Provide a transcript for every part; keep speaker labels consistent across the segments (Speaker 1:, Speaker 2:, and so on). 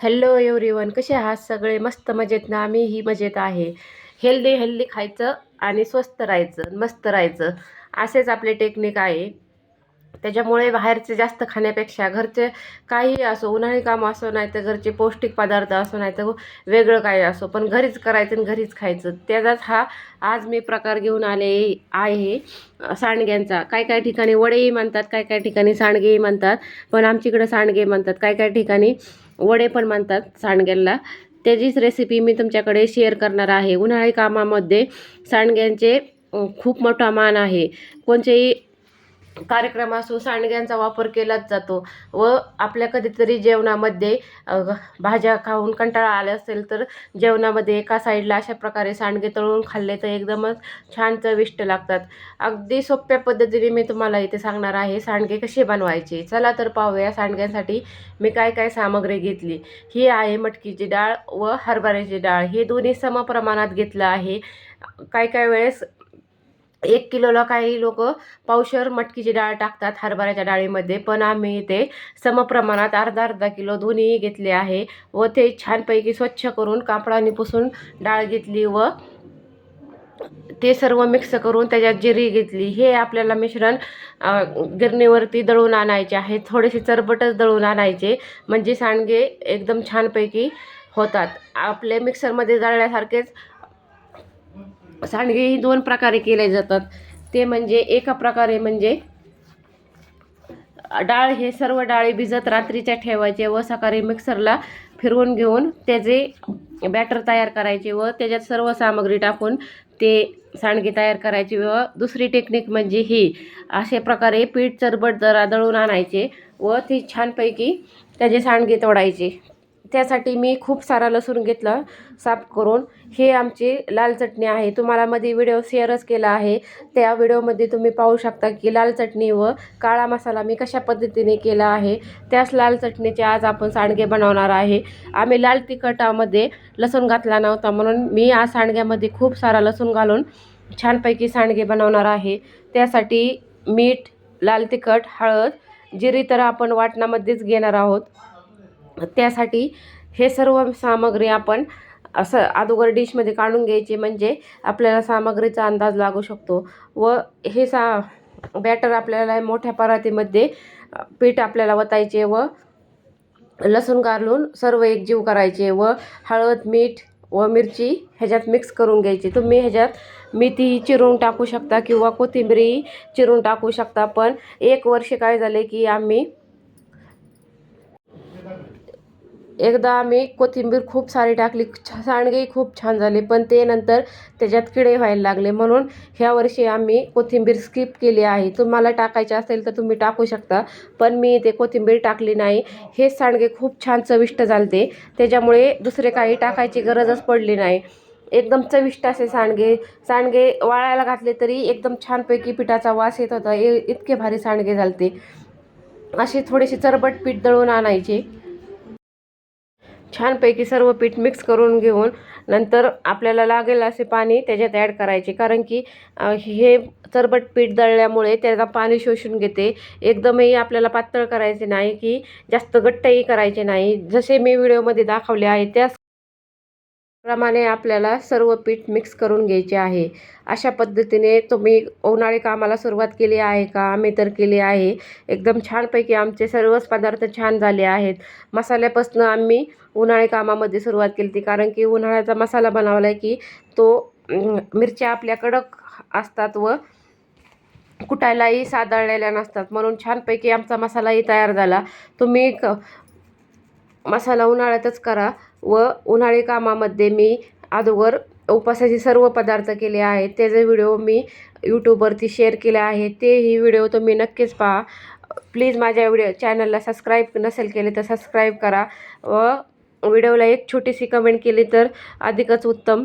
Speaker 1: Hello everyone कसे आहात सगळे? मस्त मजेत ना? आम्ही ही मजेत आहे. हेल्दी हेल्दी खायचं आणि स्वस्त राहायचं मस्त राहायचं. असेच आपले टेक्निक आहे. त्याच्यामुळे बाहेरचे जास्त खाण्यापेक्षा घरचे काही असो उन्हाळी काम असो नाही तर घरचे पौष्टिक पदार्थ असो नाही तर वेगळं काही असो पण घरीच करायचं आणि घरीच खायचं. त्याचाच हा आज मी प्रकार घेऊन आले आहे. सांडग्यांचा. काय काय ठिकाणी वडेही म्हणतात काय काय ठिकाणी सांडगेही म्हणतात पण आमच्याकडं सांडगे म्हणतात. काय काय ठिकाणी वडे पण मानतात सांडग्यांना त्याचीच रेसिपी मी तुमच्याकडे शेअर करणार आहे. उन्हाळी कामामध्ये सांडग्यांचे खूप मोठा मान आहे. कोणतेही कार्यक्रम असो सांडग्यांचा वापर केलाच जातो. व आपल्या कधीतरी जेवणामध्ये भाज्या खाऊन कंटाळा आला असेल तर जेवणामध्ये एका साईडला अशा प्रकारे सांडगे तळून खाल्ले तर एकदमच छान चविष्ट लागतात. अगदी सोप्या पद्धतीने मी तुम्हाला इथे सांगणार आहे सांडगे कसे बनवायचे? चला तर पाहूया सांडग्यांसाठी मी काय काय सामग्री घेतली. ही आहे मटकीची डाळ व हरभऱ्याची डाळ. हे दोन्ही समप्रमाणात घेतलं आहे. काय काय वेळेस एक किलोला काही लोक पावशर मटकीची डाळ टाकतात हरभऱ्याच्या डाळीमध्ये पण आम्ही इथे समप्रमाणात अर्धा अर्धा किलो दोन्ही घेतले आहे व ते छानपैकी स्वच्छ करून कापडाने पुसून डाळ घेतली व ते सर्व मिक्स करून त्याच्यात जिरी घेतली. हे आपल्याला मिश्रण गिरणीवरती दळून आणायचे आहे. थोडेसे चरबटच दळून आणायचे म्हणजे सांडगे एकदम छानपैकी होतात. आपले मिक्सरमध्ये दळल्यासारखेच सांडगे ही दोन प्रकारे केले जातात. ते म्हणजे एका प्रकारे म्हणजे डाळ हे सर्व डाळी भिजत रात्रीच्या ठेवायचे व सकाळी मिक्सरला फिरवून घेऊन त्याचे बॅटर तयार करायचे व त्याच्यात सर्व सामग्री टाकून ते सांडगे तयार करायचे व दुसरी टेक्निक म्हणजे ही. अशा प्रकारे पीठ चरबट जरा दळून आणायचे व ती छानपैकी त्याचे सांडगे तोडायचे. त्यासाठी मी खूप सारा लसूण घेतला साफ करून. हे आमची लाल चटणी आहे. तुम्हाला मध्ये व्हिडिओ शेअरच केला आहे. त्या व्हिडिओमध्ये तुम्ही पाहू शकता की लाल चटणी व काळा मसाला मी कशा पद्धतीने केला आहे. त्याच लाल चटणीचे आज आपण सांडगे बनवणार आहे. आम्ही लाल तिखटामध्ये लसूण घातला नव्हता म्हणून मी आज सांडग्यामध्ये खूप सारा लसूण घालून छानपैकी सांडगे बनवणार आहे. त्यासाठी मीठ लाल तिखट हळद जिरी तर आपण वाटणामध्येच घेणार आहोत. त्यासाठी हे सर्व सामग्री आपण असं अगोदर डिशमध्ये काढून घ्यायची म्हणजे आपल्याला सामग्रीचा अंदाज लागू शकतो. व हे सा बॅटर आपल्याला मोठ्या परातीमध्ये पीठ आपल्याला वतायचे व लसूण घालून सर्व एकजीव करायचे व हळद मीठ व मिरची ह्याच्यात मिक्स करून घ्यायची. तुम्ही ह्याच्यात मेथी चिरून टाकू शकता किंवा कोथिंबीरही चिरून टाकू शकता. पण एक वर्ष काय झाले की आम्ही एकदा आम्ही कोथिंबीर खूप सारी टाकली. छ- सांडगेही खूप छान झाले पण ते नंतर त्याच्यात किडे व्हायला लागले. म्हणून ह्या वर्षी आम्ही कोथिंबीर स्किप केली आहे. तुम्हाला टाकायचे असेल तर तुम्ही टाकू शकता पण मी ते कोथिंबीर टाकली नाही. हे सांडगे खूप छान चविष्ट झालते. त्याच्यामुळे दुसरे काही टाकायची गरजच पडली नाही. एकदम चविष्ट असे सांडगे. सांडगे वाळायला घातले तरी एकदम छानपैकी पिठाचा वास येत होता. ए इतके भारी सांडगे झालते. असे थोडेसे चरबट पीठ दळून आणायचे. छानपैकी सर्व पीठ मिक्स करून घेऊन नंतर आपल्याला लागेल असे पाणी त्याच्यात ॲड करायचे. कारण की हे चरबट पीठ दळल्यामुळे त्याला पाणी शोषून घेते. एकदमही आपल्याला पातळ करायचे नाही की जास्त घट्टही करायचे नाही. जसे मी व्हिडिओमध्ये दाखवले आहे त्याच प्रमाणे आपल्याला सर्व पीठ मिक्स करून घ्यायचे आहे. अशा पद्धतीने तुम्ही उन्हाळी कामाला सुरुवात केली आहे का? आम्ही तर केली आहे. एकदम छानपैकी आमचे सर्वच पदार्थ छान झाले आहेत. मसाल्यापासून आम्ही उन्हाळी कामामध्ये सुरुवात केली ती कारण की उन्हाळ्याचा मसाला बनवला की तो मिरच्या आपल्या कडक असतात व कुटायलाही सादळलेल्या नसतात. म्हणून छानपैकी आमचा मसालाही तयार झाला. तुम्ही क मसाला उन्हाळ्यातच करा. व उन्हाळी कामामध्ये मी अगोदर उपासाचे सर्व पदार्थ केले आहेत. त्याचे व्हिडिओ मी यूट्यूबवरती शेअर केले आहे तेही व्हिडिओ तुम्ही नक्कीच पहा. प्लीज माझ्या व्हिडिओ चॅनलला सबस्क्राईब नसेल केले तर सबस्क्राईब करा. व व्हिडिओला एक छोटीशी कमेंट केली तर अधिकच उत्तम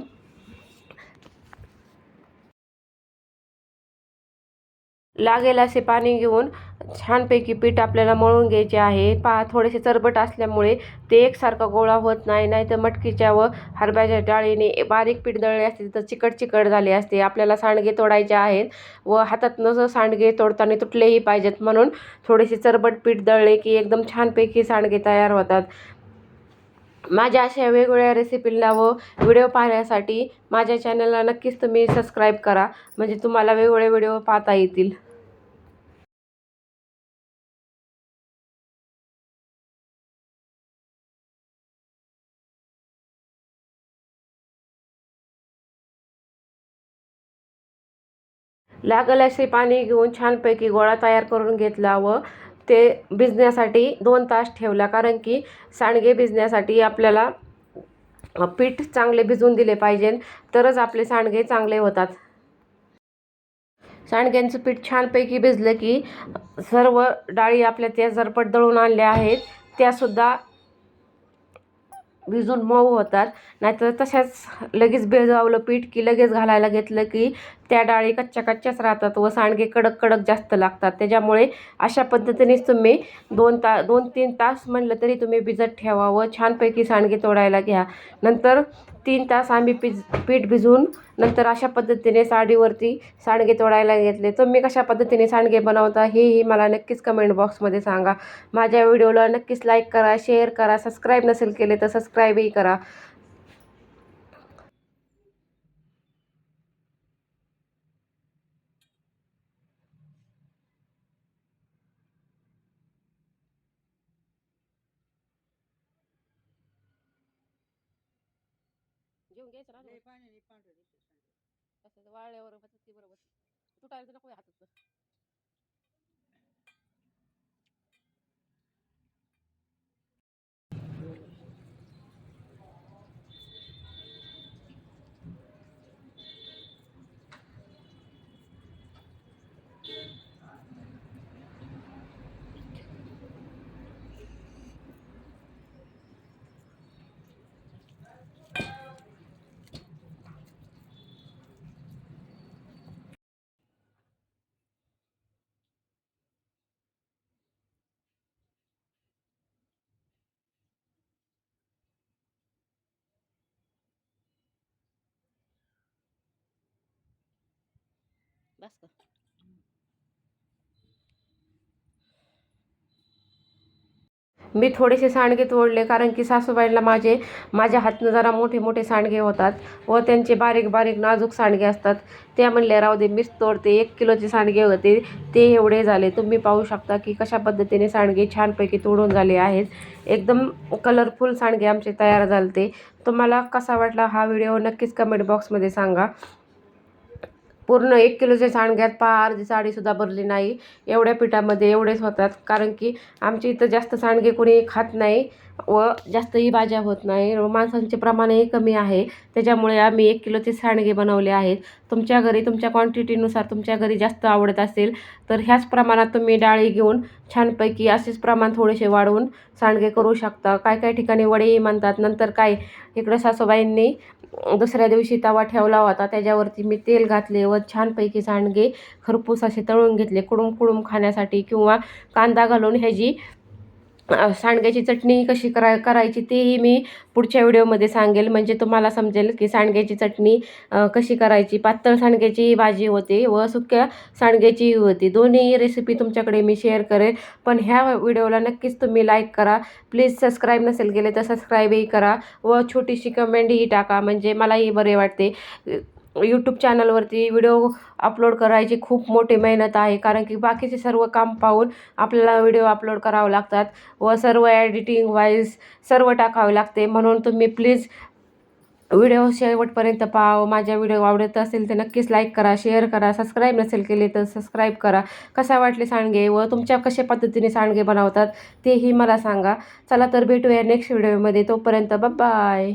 Speaker 1: लागेल असे पाणी घेऊन छानपैकी पीठ आपल्याला मळून घ्यायचे आहे. पहा थोडेसे चरबट असल्यामुळे ते एकसारखा गोळा होत नाही नाही तर मटकीच्या व हरभऱ्याच्या डाळीने बारीक पीठ दळले असते तर चिकट चिकट झाले असते. आपल्याला सांडगे तोडायचे आहेत व हातात नसं सांडगे तोडताना तुटलेही पाहिजेत म्हणून थोडेसे चरबट पीठ दळले की एकदम छानपैकी सांडगे तयार होतात. माझ्या अशा वेगवेगळ्या रेसिपींना व व्हिडिओ पाहण्यासाठी माझ्या चॅनलला नक्कीच तुम्ही सबस्क्राईब करा. म्हणजे तुम्हाला वेगवेगळे व्हिडिओ पाहता येतील. लागल असे पाणी घेऊन छानपैकी गोळा तयार करून घेतला व ते भिजण्यासाठी दोन तास ठेवला. कारण की सांडगे भिजण्यासाठी आपल्याला पीठ चांगले भिजवून दिले पाहिजे. तरच आपले सांडगे चांगले होतात. सांडग्यांचं पीठ छानपैकी भिजलं की सर्व डाळी आपल्या त्या झरपट दळून आणल्या आहेत. त्यासुद्धा भिजून मऊ होतात. नाहीतर तशाच लगेच भिजवलं पीठ की लगेच घालायला घेतलं की त्या डाळी कच्च्या कच्च्याच राहतात व सांडगे कडक कडक जास्त लागतात. त्याच्यामुळे अशा पद्धतीनेच तुम्ही दोन ता दोन तीन तास म्हणलं तरी तुम्ही भिजत ठेवा व छानपैकी सांडगे तोडायला घ्या. नंतर तीन तास आम्ही पिज पीठ भिजवून नंतर अशा पद्धतीने साडीवरती सांडगे तोडायला घेतले. तुम्ही कशा पद्धतीने सांडगे बनवता हेही मला नक्कीच कमेंट बॉक्समध्ये सांगा. माझ्या व्हिडिओला नक्कीच लाईक करा शेअर करा सबस्क्राईब नसेल केले तर सबस्क्राईबही करा. घेऊन घ्यायचं
Speaker 2: लय पाण्याने पांढरं दिसतं
Speaker 1: वाळल्यावर ती बरोबर. तुटायला तर नको हातात बस का मी थोडेसे सांडगे तोडले कारण की सासूबाईंना माझे माझ्या हातनं जरा मोठे मोठे सांडगे होतात व त्यांचे बारीक बारीक नाजूक सांडगे असतात. त्या म्हणल्या राहू दे मीच तोडते. एक किलोचे सांडगे होते. ते एवढे झाले. तुम्ही पाहू शकता की कशा पद्धतीने सांडगे छानपैकी तोडून झाले आहेत. एकदम कलरफुल सांडगे आमचे तयार झाले तुम्हाला कसा वाटला हा व्हिडिओ नक्कीच कमेंट बॉक्समध्ये सांगा. पूर्ण एक किलोच्या सांडग्यात पहा अर्धी साडीसुद्धा भरली नाही. एवढ्या पिठामध्ये एवढेच होतात. कारण की आमच्या इथं जास्त सांडगे कोणी खात नाही. व जास्तही भाज्या होत नाही. व माणसांचे प्रमाणही कमी आहे. त्याच्यामुळे आम्ही एक किलोचे सांडगे बनवले आहेत. तुमच्या घरी तुमच्या क्वांटिटीनुसार तुमच्या घरी जास्त आवडत असेल तर ह्याच प्रमाणात तुम्ही डाळी घेऊन छानपैकी असेच प्रमाण थोडेसे वाढवून सांडगे करू शकता. काय काय ठिकाणी वडेही म्हणतात नंतर काय इकडं सासूबाईंनी दुसऱ्या दिवशी तवा ठेवला होता. त्याच्यावरती मी तेल घातले व छानपैकी सांडगे खरपूस असे तळून घेतले. कुडूम कुडूम खाण्यासाठी किंवा कांदा घालून ह्याची सांडग्याची चटणी कशी करा करायची तेही मी पुढच्या व्हिडिओमध्ये सांगेल. म्हणजे तुम्हाला समजेल की सांडग्याची चटणी कशी करायची? पातळ सांडग्याची भाजी होते व सुक्या सांडग्याचीही होती. दोन्ही रेसिपी तुमच्याकडे मी शेअर करेल. पण ह्या व्हिडिओला नक्कीच तुम्ही लाईक करा. प्लीज सबस्क्राईब नसेल केले तर सबस्क्राईबही करा व छोटीशी कमेंटही टाका. म्हणजे मलाही बरे वाटते. यूट्यूब चॅनलवरती व्हिडिओ अपलोड करायची खूप मोठी मेहनत आहे. कारण की बाकीचे सर्व काम पाहून आपल्याला व्हिडिओ अपलोड करावं लागतात व सर्व एडिटिंग वाईज सर्व टाकावे लागते. म्हणून तुम्ही प्लीज व्हिडिओ शेवटपर्यंत पहा. माझ्या व्हिडिओ आवडत असेल तर नक्कीच लाईक करा शेअर करा. सबस्क्राईब नसेल केले तर सबस्क्राईब करा. कसा वाटले सांडगे व तुमच्या कशा पद्धतीने सांडगे बनवतात तेही मला सांगा. चला तर भेटूया नेक्स्ट व्हिडिओमध्ये तोपर्यंत बाय